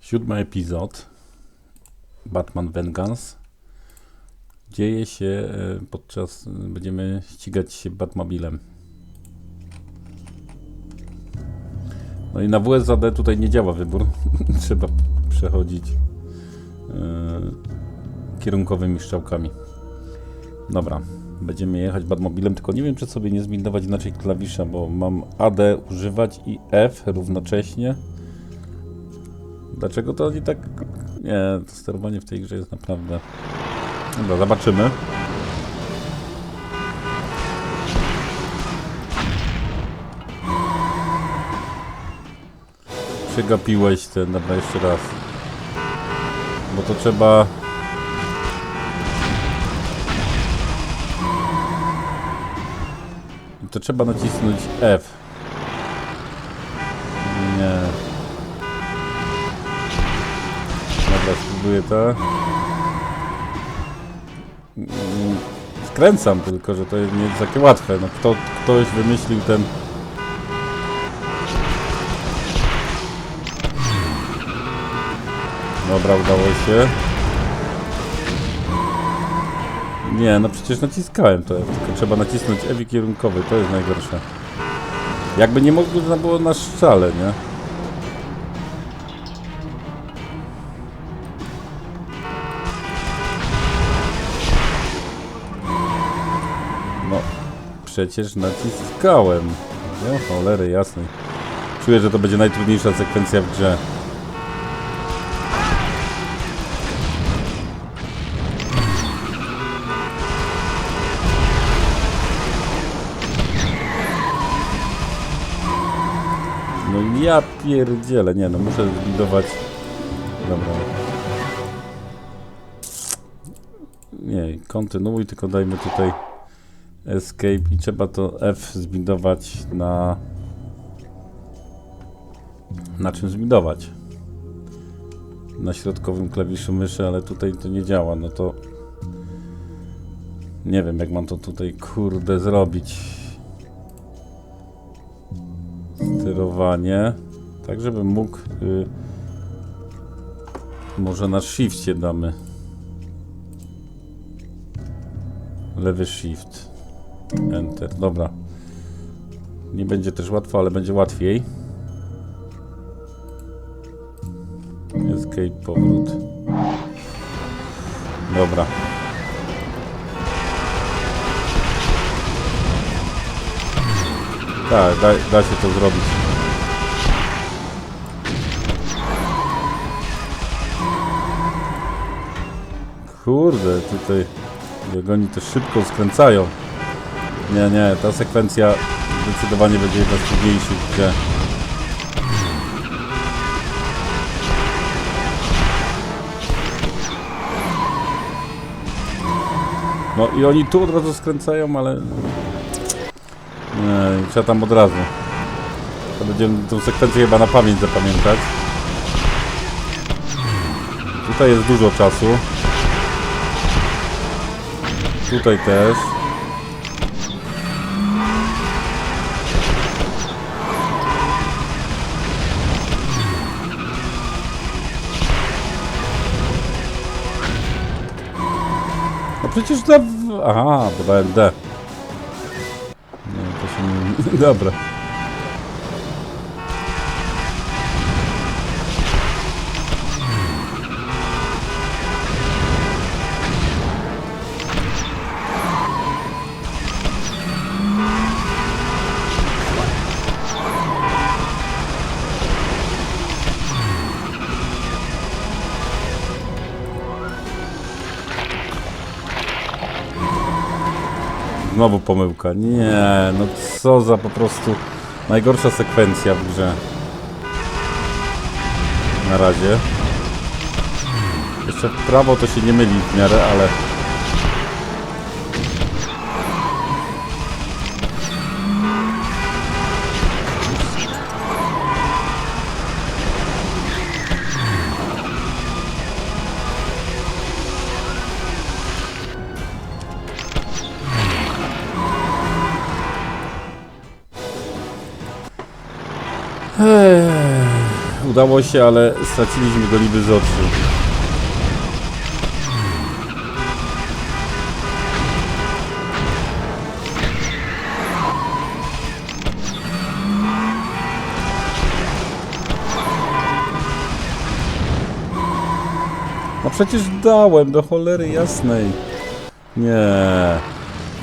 Siódmy epizod Batman Vengeance dzieje się e, podczas, będziemy ścigać się Batmobilem. No i na WSAD tutaj nie działa wybór. Trzeba przechodzić kierunkowymi strzałkami. Dobra, będziemy jechać Batmobilem, tylko nie wiem, czy sobie nie zbindować inaczej klawisza, bo mam AD używać i F równocześnie. Dlaczego to oni tak... Nie, to sterowanie w tej grze jest naprawdę... Dobra, zobaczymy. Przegapiłeś ten, dobra, jeszcze raz. Bo to trzeba... To trzeba nacisnąć F. Nie. Dobra, spróbuję to. Skręcam tylko, że to nie jest takie łatwe. No, kto, ktoś wymyślił ten... Dobra, udało się. Nie, no przecież naciskałem to, tylko trzeba nacisnąć Ewi kierunkowy, to jest najgorsze. Jakby nie można było na szczale, nie? No, przecież naciskałem. No, cholery jasnej. Czuję, że to będzie najtrudniejsza sekwencja w grze. Ja pierdzielę, nie no, muszę zbudować... Dobra. Nie, kontynuuj, tylko dajmy tutaj escape i trzeba to F zbindować na... Na czym zbindować? Na środkowym klawiszu myszy, ale tutaj to nie działa, no to... Nie wiem, jak mam to tutaj, kurde, zrobić sterowanie, tak żebym mógł y, może na shifcie damy. Lewy shift enter, dobra. Nie będzie też łatwo, ale będzie łatwiej. Escape powrót. Dobra tak, da, da się to zrobić Kurde, tutaj jak oni to szybko skręcają. Nie, nie, ta sekwencja zdecydowanie będzie jedna z trudniejszych, gdzie... No i oni tu od razu skręcają, ale... Nie, trzeba tam od razu. To będziemy tą sekwencję chyba na pamięć zapamiętać. Tutaj jest dużo czasu. Tutaj też. No przecież da... Aha, podałem D. Nie, to się Znowu pomyłka. Nie, no co za po prostu najgorsza sekwencja w grze. Na razie. Jeszcze prawo to się nie myli w miarę, ale... Udało się, ale straciliśmy go niby z oczu. No przecież dałem, do cholery jasnej. Nie.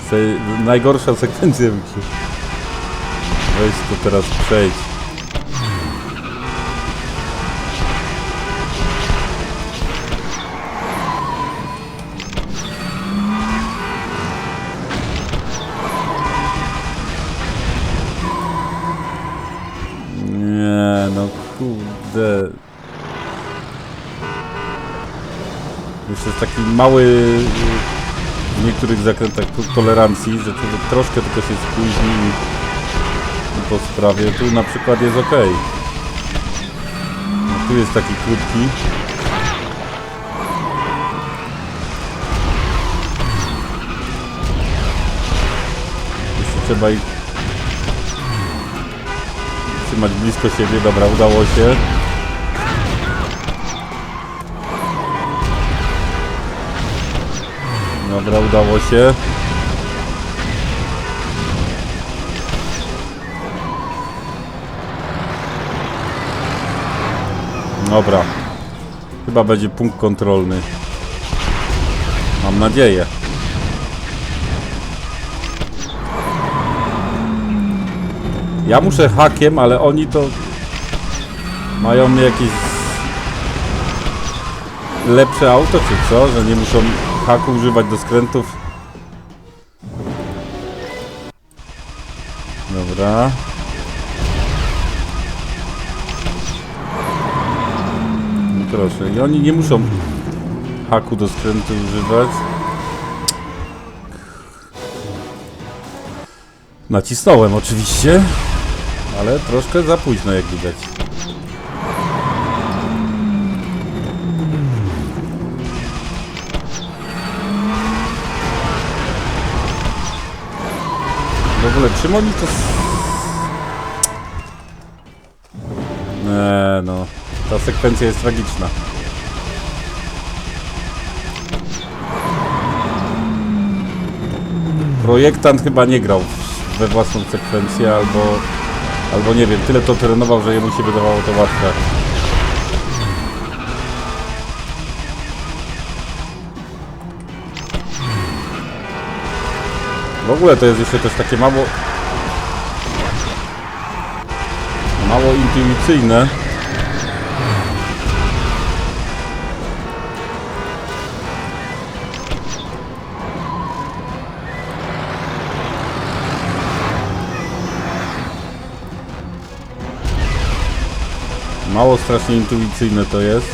Se, najgorsza sekwencja w. Weź to teraz przejdź. Taki mały y, w niektórych zakrętach tolerancji, że człowiek troszkę tylko się spóźni po sprawie. Tu na przykład jest ok. Tu jest taki krótki. Jeszcze trzeba ich trzymać blisko siebie. Dobra, udało się. Dobra, udało się. Dobra. Chyba będzie punkt kontrolny. Mam nadzieję. Ja muszę hakiem, ale oni to mają jakieś lepsze auto, czy co? Że nie muszą haku używać do skrętów. Dobra. No proszę, i oni nie muszą haku do skrętu używać. Nacisnąłem oczywiście, ale troszkę za późno jak widać. Ogóle czym oni to... Nie no, ta sekwencja jest tragiczna. Projektant chyba nie grał we własną sekwencję, albo, albo nie wiem, tyle to trenował, że jemu się wydawało to łatwe. W ogóle to jest jeszcze też takie mało... Mało intuicyjne. Mało strasznie intuicyjne to jest.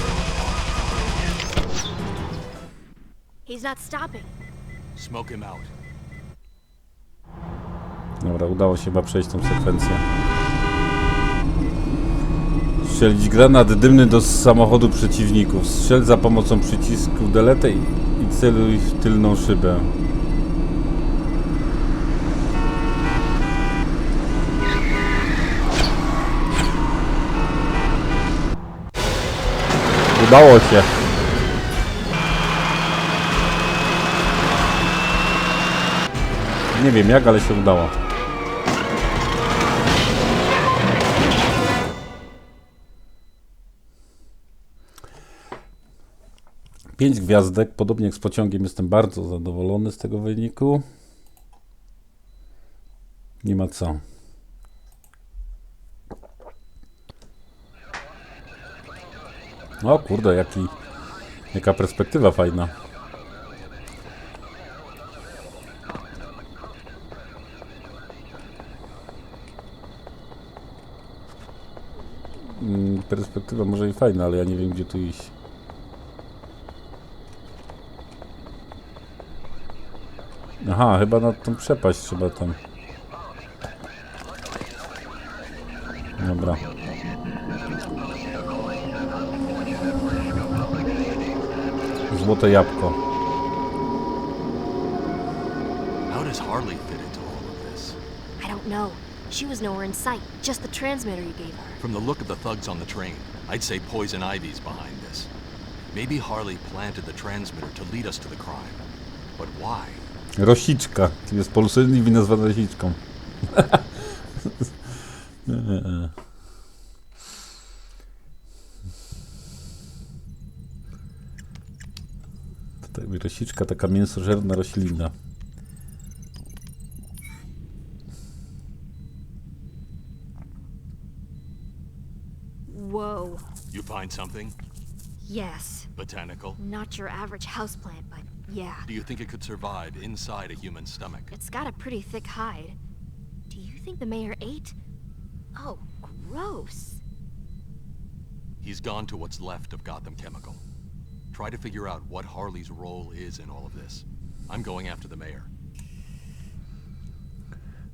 He's not stopping. Smoke him out. Dobra, udało się chyba przejść tą sekwencję. Strzelić granat dymny do samochodu przeciwników. Strzel za pomocą przycisku delete i celuj w tylną szybę. Udało się. Nie wiem jak, ale się udało. Pięć gwiazdek, podobnie jak z pociągiem, jestem bardzo zadowolony z tego wyniku. Nie ma co. O kurde, jaki, jaka perspektywa fajna. Mm, Perspektywa może i fajna, ale ja nie wiem gdzie tu iść. Aha, chyba na tą przepaść trzeba tam. Dobra. Złote jabłko. How does Harley fit into all of this? I don't know. She was nowhere in sight, just the transmitter you gave her. From the look of the thugs on the train, I'd say Poison Ivy's behind this. Maybe Harley planted the transmitter to lead us to the crime. But why? Rosiczka. Jest Polsynliwi nazwana Rosiczką. Tutaj Rosiczka, taka mięsożerna roślina. Whoa. You find something? Yes. Botanical? Not your average houseplant, but yeah. Do you think it could survive inside a human stomach? It's got a pretty thick hide. Do you think the mayor ate? Oh, gross. He's gone to what's left of Gotham Chemical. Try to figure out what Harley's role is in all of this. I'm going after the mayor.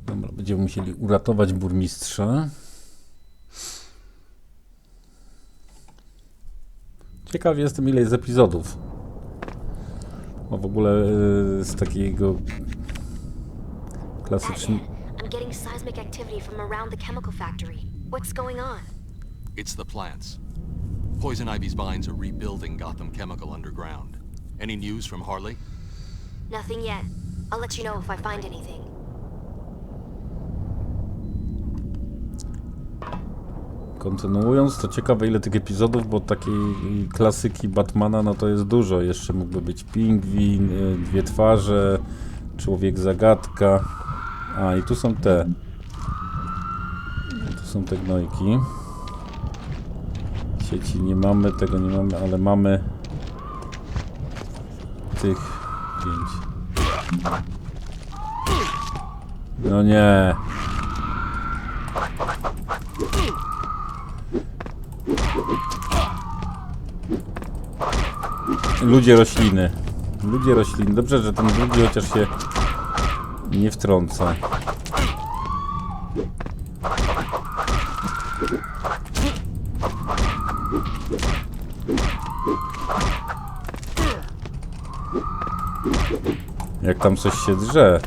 Dobra, będziemy musieli uratować burmistrza. Ciekaw jestem ile jest epizodów. Bo w ogóle e, z takiego klasycznego... I'm getting seismic activity from around the chemical factory. What's going on? It's the plants. Poison Ivy's vines are rebuilding Gotham Chemical underground. Any news from Harley? Nothing yet. I'll let you know if I find anything. Kontynuując, to ciekawe ile tych epizodów, bo takiej klasyki Batmana no to jest dużo. Jeszcze mógłby być Pingwin, y, Dwie Twarze, Człowiek Zagadka. A i tu są te. Tu są te gnojki. Sieci nie mamy, tego nie mamy, ale mamy tych pięć. No nie. Ludzie rośliny. Ludzie rośliny. Dobrze, że ten drugi chociaż się nie wtrąca. Jak tam coś się drze.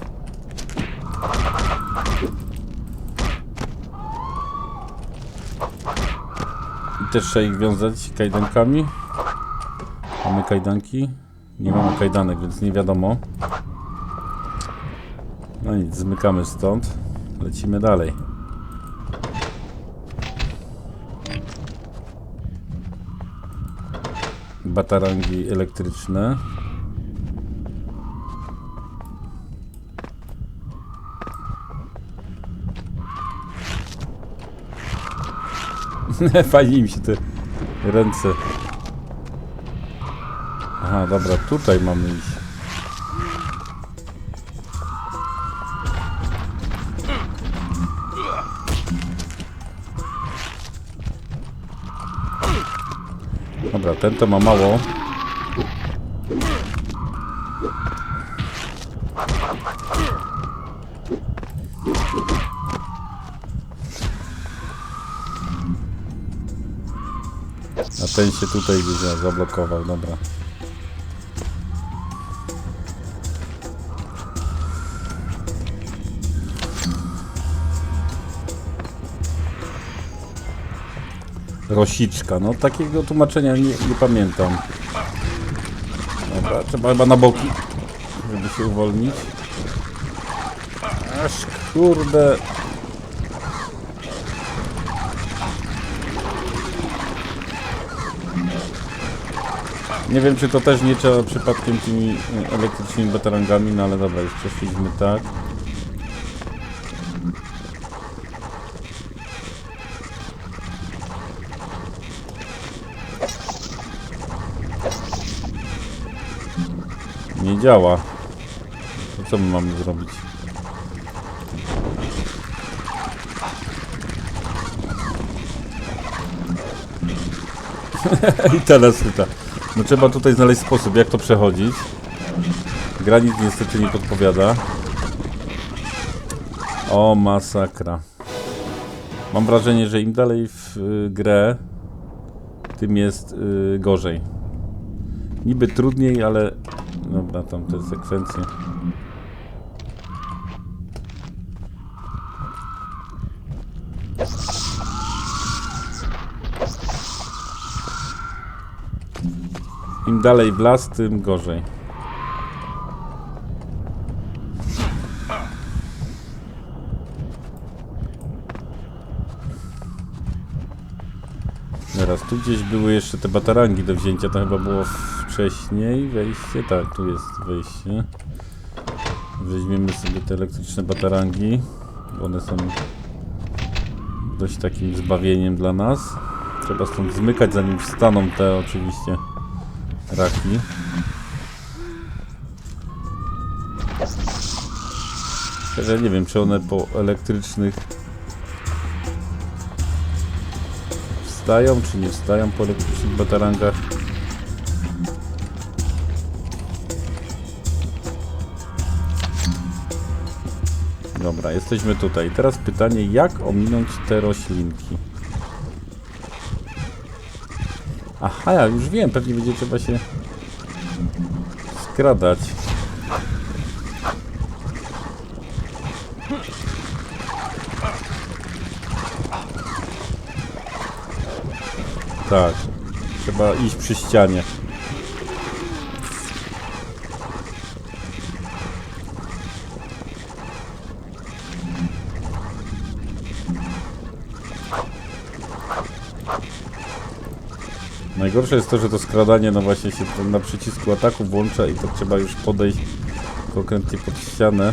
I też trzeba ich wiązać kajdankami. Mamy kajdanki? Nie mamy kajdanek, więc nie wiadomo. No nic, zmykamy stąd. Lecimy dalej. Batarangi elektryczne. Fajnie im się te ręce Dobra, tutaj mamy iść. Dobra, ten to ma mało. A ten się tutaj gdzieś zablokował, dobra. Rosiczka, no takiego tłumaczenia nie, nie pamiętam. Dobra, trzeba chyba na boki, żeby się uwolnić. Aż kurde. Nie wiem, czy to też nie trzeba przypadkiem tymi e, elektrycznymi batarangami, no ale dobra, już przeszliśmy tak. Nie działa. To co my mamy zrobić? I teraz chyta. No trzeba tutaj znaleźć sposób, jak to przechodzić. Granit niestety nie podpowiada. O, masakra. Mam wrażenie, że im dalej w y, grę, tym jest y, gorzej. Niby trudniej, ale... Dobra, tam te sekwencje. Im dalej w las, tym gorzej. Teraz tu gdzieś były jeszcze te batarangi do wzięcia, to chyba było wcześniej wejście, tak, tu jest wejście. Weźmiemy sobie te elektryczne batarangi, bo one są dość takim zbawieniem dla nas. Trzeba stąd zmykać, zanim wstaną te oczywiście raki. Szczerze nie wiem, czy one po elektrycznych wstają, czy nie wstają po elektrycznych batarangach. Dobra, jesteśmy tutaj. Teraz pytanie, jak ominąć te roślinki? Aha, ja już wiem, pewnie będzie trzeba się skradać. Tak, trzeba iść przy ścianie. Najgorsze jest to, że to skradanie, no właśnie się na przycisku ataku włącza i to trzeba już podejść konkretnie pod ścianę,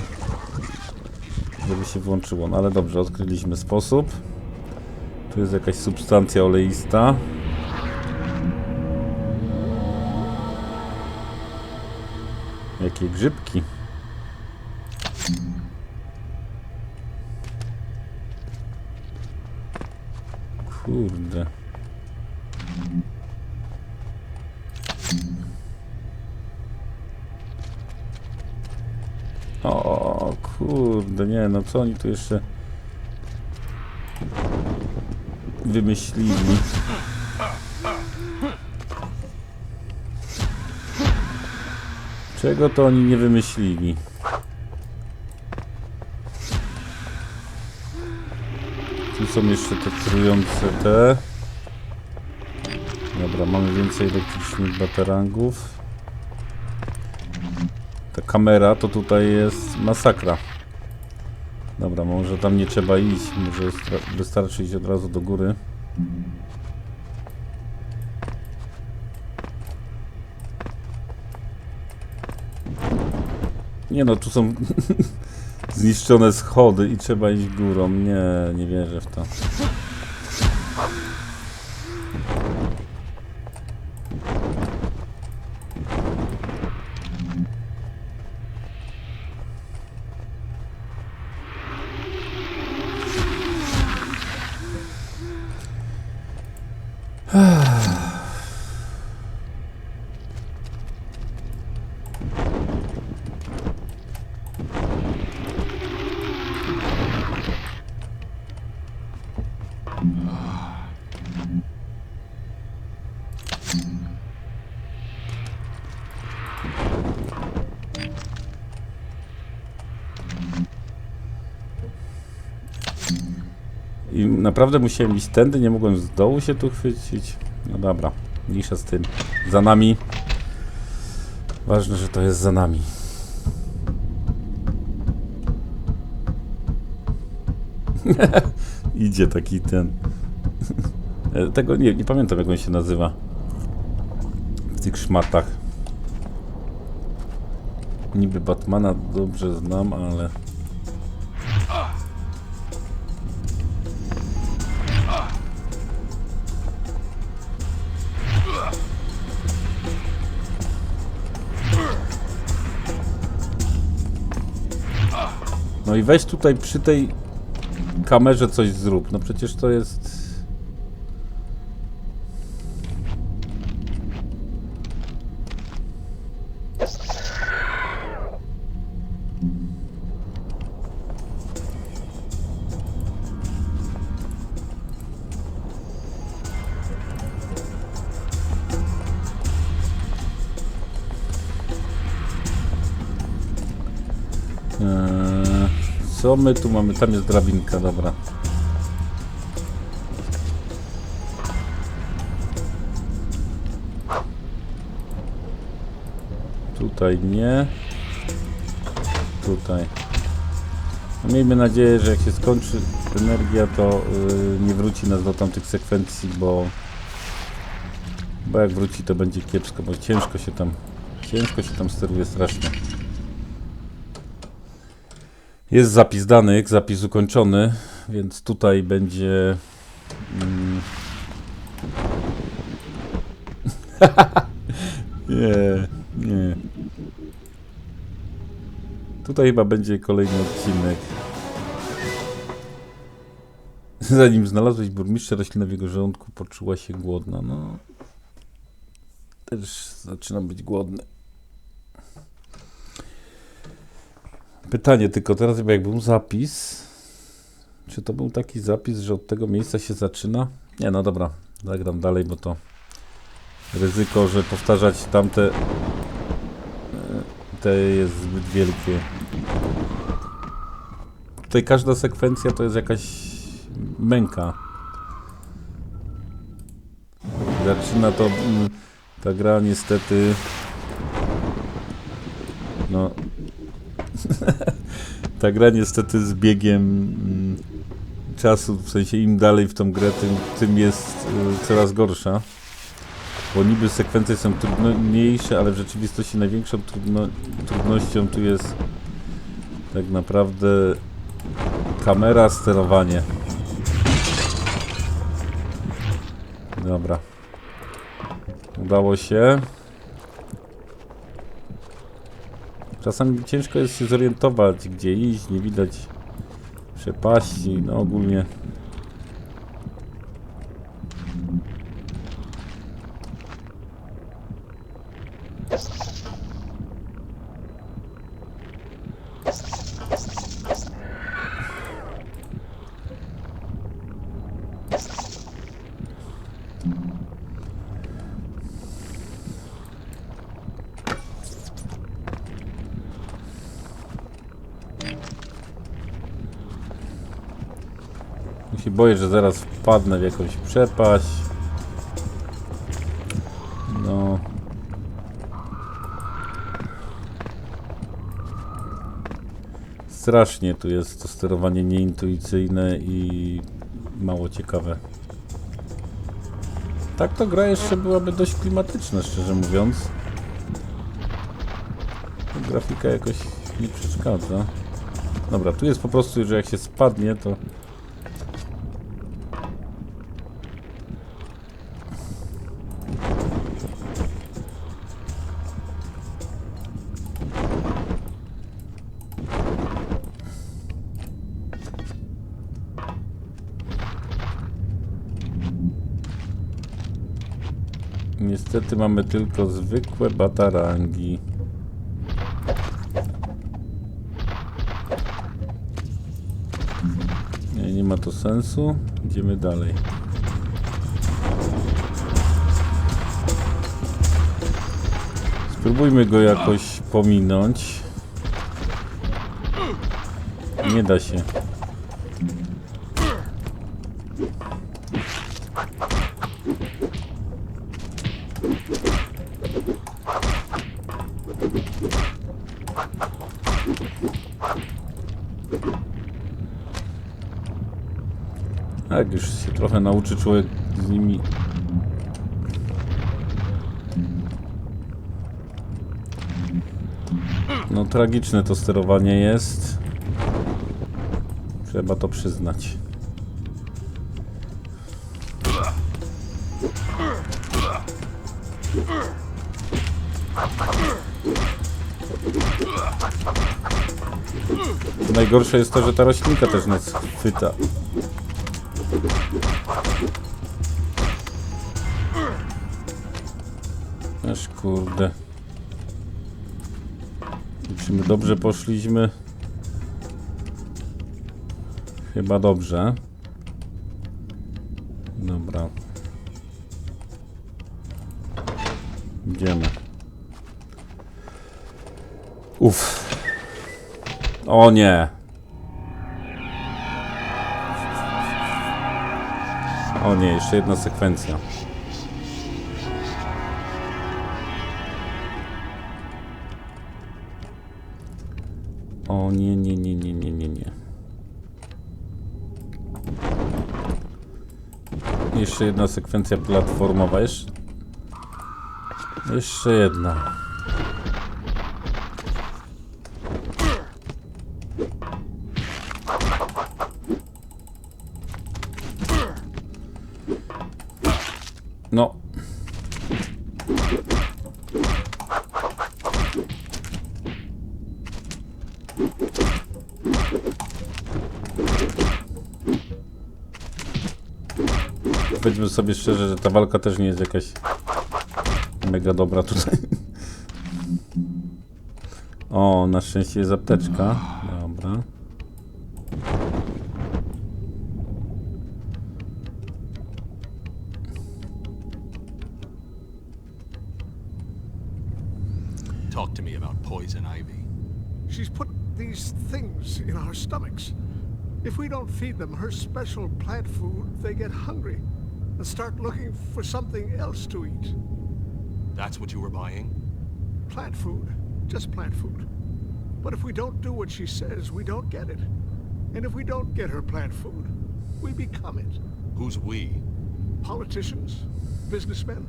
żeby się włączyło. No ale dobrze, odkryliśmy sposób. Tu jest jakaś substancja oleista. Jakie grzybki. Kurde, nie, no co oni tu jeszcze wymyślili? Czego to oni nie wymyślili? Tu są jeszcze te trujące te. Dobra, mamy więcej elektrycznych batarangów. Ta kamera to tutaj jest masakra. Dobra, może tam nie trzeba iść, może wystarczy iść od razu do góry. Nie no, tu są zniszczone schody i trzeba iść górą. Nie, nie wierzę w to. Naprawdę musiałem iść tędy, nie mogłem z dołu się tu chwycić. No dobra, mniejsza z tym. Za nami. Ważne, że to jest za nami. Idzie taki ten. E, Tego nie, nie pamiętam jak on się nazywa. W tych szmatach. Niby Batmana dobrze znam, ale. No i weź tutaj przy tej kamerze coś zrób. No przecież to jest. Eee, co my tu mamy? Tam jest drabinka, dobra. tutaj nie. Tutaj. No miejmy nadzieję, że jak się skończy energia, to yy, nie wróci nas do tamtych sekwencji, bo bo jak wróci, to będzie kiepsko, bo ciężko się tam ciężko się tam steruje strasznie. Jest zapis danych, zapis ukończony, więc tutaj będzie mm, nie, nie. Tutaj chyba będzie kolejny odcinek. Zanim znalazłeś burmistrza roślina w jego żołądku, poczuła się głodna. No. Też zaczynam być głodny. Pytanie tylko teraz, jak był zapis. Czy to był taki zapis, że od tego miejsca się zaczyna? Nie, no dobra. Zagram dalej, bo to ryzyko, że powtarzać tamte e, te jest zbyt wielkie. Tutaj każda sekwencja to jest jakaś męka. Zaczyna to mm, ta gra niestety no ta gra niestety z biegiem mm, czasu, w sensie im dalej w tą grę, tym, tym jest y, coraz gorsza. Bo niby sekwencje są trudniejsze, ale w rzeczywistości największą trudno, trudnością tu jest tak naprawdę kamera, sterowanie. Dobra. Udało się. Czasami ciężko jest się zorientować, gdzie iść, nie widać przepaści, no ogólnie. Ja się boję, że zaraz wpadnę w jakąś przepaść. No. Strasznie tu jest to sterowanie nieintuicyjne i mało ciekawe. Tak to gra jeszcze byłaby dość klimatyczna, szczerze mówiąc. Grafika jakoś mi przeszkadza. Dobra, tu jest po prostu, że jak się spadnie, to Niestety mamy tylko zwykłe batarangi. Nie, nie ma to sensu. Idziemy dalej. Spróbujmy go jakoś pominąć. Nie da się. Tak, już się trochę nauczy człowiek z nimi. No tragiczne to sterowanie jest. Trzeba to przyznać. Najgorsze jest to, że ta roślinka też nas chwyta. Aż kurde. Czy my dobrze poszliśmy? Chyba dobrze. Dobra. Idziemy. Uff. O nie. Nie, jeszcze jedna sekwencja. O nie, nie, nie, nie, nie, nie, nie. Jeszcze jedna sekwencja platformowa. Jeszcze, jeszcze jedna. No. Powiedzmy sobie szczerze, że ta walka też nie jest jakaś mega dobra tutaj. O, na szczęście jest apteczka. Things in our stomachs. If we don't feed them her special plant food, they get hungry and start looking for something else to eat. That's what you were buying? Plant food, just plant food. But if we don't do what she says, we don't get it. And if we don't get her plant food, we become it. Who's we? Politicians, businessmen.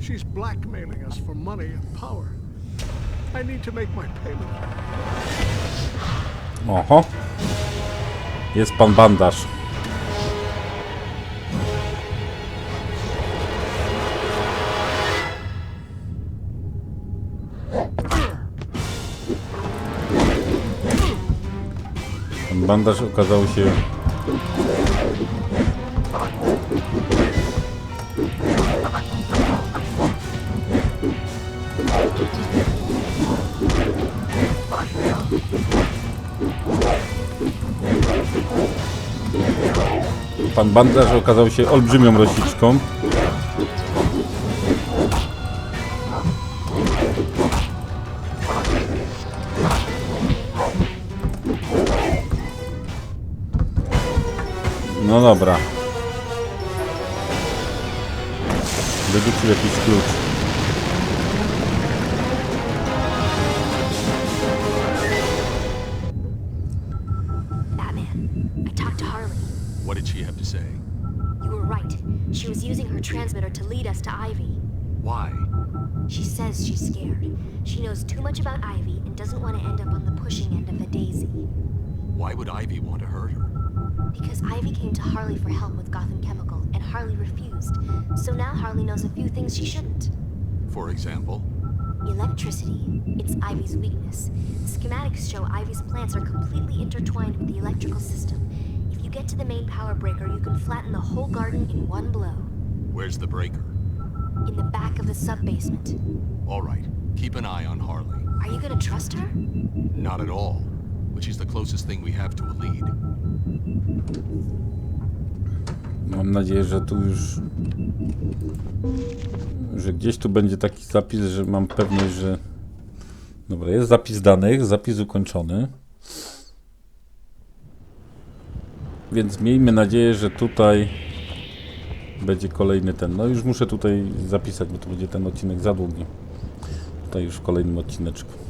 She's blackmailing us for money and power. I need to make my payment. Oho. Jest pan bandaż. Ten bandaż okazał się Pan bandaż okazał się olbrzymią rosiczką. No dobra. Wyrzucił jakiś klucz. Harley for help with Gotham Chemical, and Harley refused. So now Harley knows a few things she shouldn't. For example? Electricity. It's Ivy's weakness. Schematics show Ivy's plants are completely intertwined with the electrical system. If you get to the main power breaker, you can flatten the whole garden in one blow. Where's the breaker? In the back of the sub-basement. All right, keep an eye on Harley. Are you gonna trust her? Not at all. But she's the closest thing we have to a lead. Mam nadzieję, że tu już. że gdzieś tu będzie taki zapis, że mam pewność, że. Dobra, jest zapis danych, zapis ukończony. Więc miejmy nadzieję, że tutaj będzie kolejny ten. No już muszę tutaj zapisać, bo to będzie ten odcinek za długi. Tutaj już w kolejnym odcineczku.